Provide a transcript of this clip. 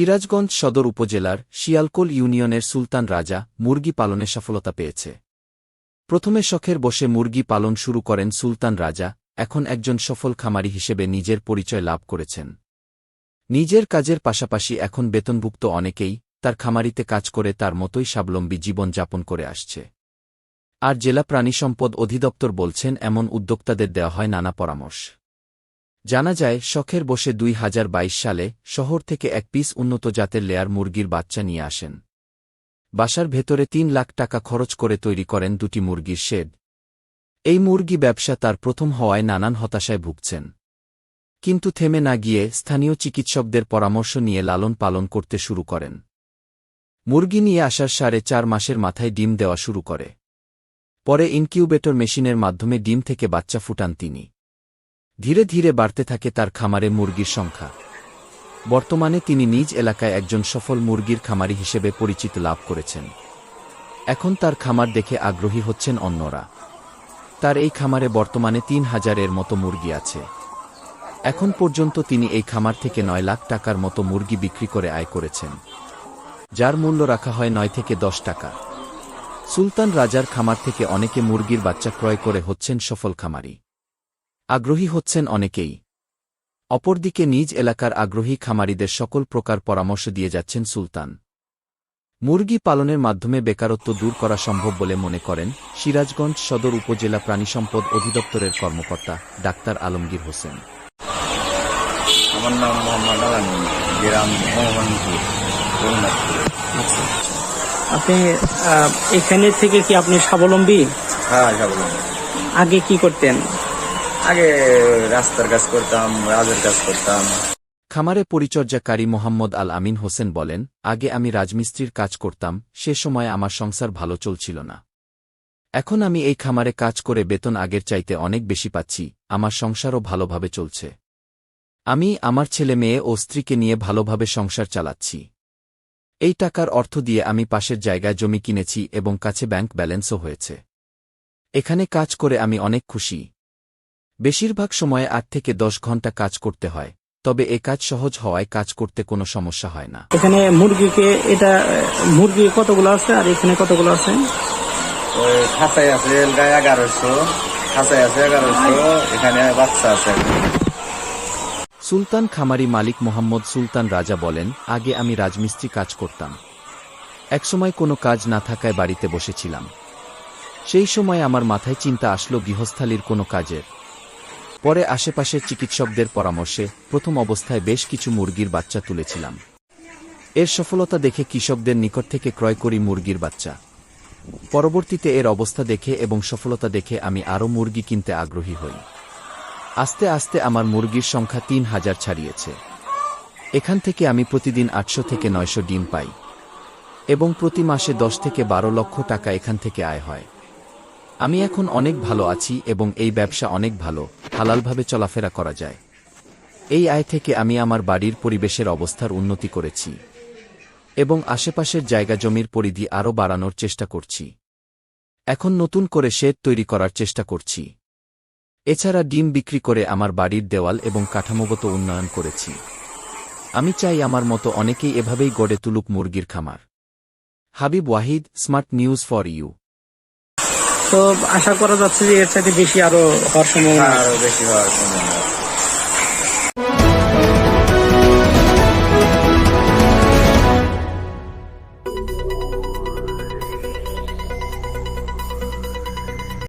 সিরাজগঞ্জ সদর উপজেলার শিয়ালকোল ইউনিয়নের সুলতান রাজা মুরগি পালনে সফলতা পেয়েছে। প্রথমে শখের বসে মুরগি পালন শুরু করেন সুলতান রাজা, এখন একজন সফল খামারি হিসেবে নিজের পরিচয় লাভ করেছেন। নিজের কাজের পাশাপাশি এখন বেতনভুক্ত অনেকেই তার খামারিতে কাজ করে তার মতোই স্বাবলম্বী জীবন যাপন করে আসছে। আর জেলা প্রাণী সম্পদ অধিদপ্তর বলছেন, এমন উদ্যোক্তাদের দেওয়া হয় নানা পরামর্শ। জানা যায়, শখের বসে দুই হাজার বাইশ সালে শহর থেকে এক পিস উন্নত জাতের লেয়ার মুরগির বাচ্চা নিয়ে আসেন। বাসার ভেতরে তিন লাখ টাকা খরচ করে তৈরি করেন দুটি মুরগির শেড। এই মুরগি ব্যবসা তার প্রথম হওয়ায় নানান হতাশায় ভুগছেন। কিন্তু থেমে না গিয়ে স্থানীয় চিকিৎসকদের পরামর্শ নিয়ে লালন পালন করতে শুরু করেন। মুরগি নিয়ে আসার সাড়ে চার মাসের মাথায় ডিম দেওয়া শুরু করে। পরে ইনকিউবেটর মেশিনের মাধ্যমে ডিম থেকে বাচ্চা ফুটান তিনি। ধীরে ধীরে বাড়তে থাকে তার খামারে মুরগির সংখ্যা। বর্তমানে তিনি নিজ এলাকায় একজন সফল মুরগির খামারি হিসেবে পরিচিত লাভ করেছেন। এখন তার খামার দেখে আগ্রহী হচ্ছেন অন্যরা। তার এই খামারে বর্তমানে তিন হাজারের মতো মুরগি আছে। এখন পর্যন্ত তিনি এই খামার থেকে নয় লাখ টাকার মতো মুরগি বিক্রি করে আয় করেছেন। যার মূল্য রাখা হয় নয় থেকে দশ টাকা। সুলতান রাজার খামার থেকে অনেকে মুরগির বাচ্চা ক্রয় করে হচ্ছেন সফল খামারি। আগ্রহী হচ্ছেন অনেকেই। অপরদিকে নিজ এলাকার আগ্রহী খামারিদের সকল প্রকার পরামর্শ দিয়ে যাচ্ছেন সুলতান। মুরগি পালনের মাধ্যমে বেকারত্ব দূর করা সম্ভব বলে মনে করেন সিরাজগঞ্জ সদর উপজেলা প্রাণিসম্পদ অধিদপ্তরের কর্মকর্তা ডাক্তার আলমগীর হোসেন। আমার নাম মোহাম্মদ আলামিন গ্রাম মোহাম্মদপুর রঘুনাথপুর। আচ্ছা। আপনি আহ, এখানে থেকে কি আপনি স্বাবলম্বী? হ্যাঁ যাব আগে কি করতেন? আগে রাস্তার কাজ করতাম, রাজের কাজ করতাম। খামারে পরিচর্যাকারী মোহাম্মদ আল আমিন হোসেন বলেন, আগে আমি রাজমিস্ত্রির কাজ করতাম, সে সময় আমার সংসার ভালো চলছিল না। এখন আমি এই খামারে কাজ করে বেতন আগের চাইতে অনেক বেশি পাচ্ছি, আমার সংসারও ভালোভাবে চলছে। আমি আমার ছেলে মেয়ে ও স্ত্রীকে নিয়ে ভালোভাবে সংসার চালাচ্ছি। এই টাকার অর্থ দিয়ে আমি পাশের জায়গায় জমি কিনেছি এবং কাছে ব্যাংক ব্যালেন্সও হয়েছে। এখানে কাজ করে আমি অনেক খুশি বেশিরভাগ সময়ে আট থেকে দশ ঘণ্টা কাজ করতে হয় তবে এ কাজ সহজ হওয়ায় কাজ করতে কোনো সমস্যা হয় না। এখানে মুরগিকে এটা মুরগি কতগুলো আছে আর এখানে কতগুলো আছে? ওই আছে গায়ে এগারোশো আছে এগারোশো এখানে বাচ্চা আছে। সুলতান খামারি মালিক মোহাম্মদ সুলতান রাজা বলেন আগে আমি রাজমিস্ত্রি কাজ করতাম। একসময় কোনো কাজ না থাকায় বাড়িতে বসেছিলাম। সেই সময় আমার মাথায় চিন্তা আসলো গৃহস্থালির কোনো কাজের। পরে আশেপাশের চিকিৎসকদের পরামর্শে প্রথম অবস্থায় বেশ কিছু মুরগির বাচ্চা তুলেছিলাম। এর সফলতা দেখে কৃষকদের নিকট থেকে ক্রয় করি মুরগির বাচ্চা। পরবর্তীতে এর অবস্থা দেখে এবং সফলতা দেখে আমি আরও মুরগি কিনতে আগ্রহী হই। আস্তে আস্তে আমার মুরগির সংখ্যা তিন হাজার ছাড়িয়েছে। এখান থেকে আমি প্রতিদিন আটশো থেকে নয়শো ডিম পাই এবং প্রতি মাসে দশ থেকে বারো লক্ষ টাকা এখান থেকে আয় হয়। আমি এখন অনেক ভালো আছি এবং এই ব্যবসা অনেক ভালো, হালালভাবে চলাফেরা করা যায়। এই আয় থেকে আমি আমার বাড়ির পরিবেশের অবস্থার উন্নতি করেছি এবং আশেপাশের জায়গা জমির পরিধি আরও বাড়ানোর চেষ্টা করছি। এখন নতুন করে শেড তৈরি করার চেষ্টা করছি। এছাড়া ডিম বিক্রি করে আমার বাড়ির দেওয়াল এবং কাঠামোগত উন্নয়ন করেছি। আমি চাই আমার মতো অনেকেই এভাবেই গড়ে তুলুক মুরগির খামার। Habib Wahid, smart news for you. তো আশা করা যাচ্ছে যে এর চাইতে বেশি আরও হওয়ার সম্ভাবনা আরও বেশি হওয়ার সম্ভাবনা।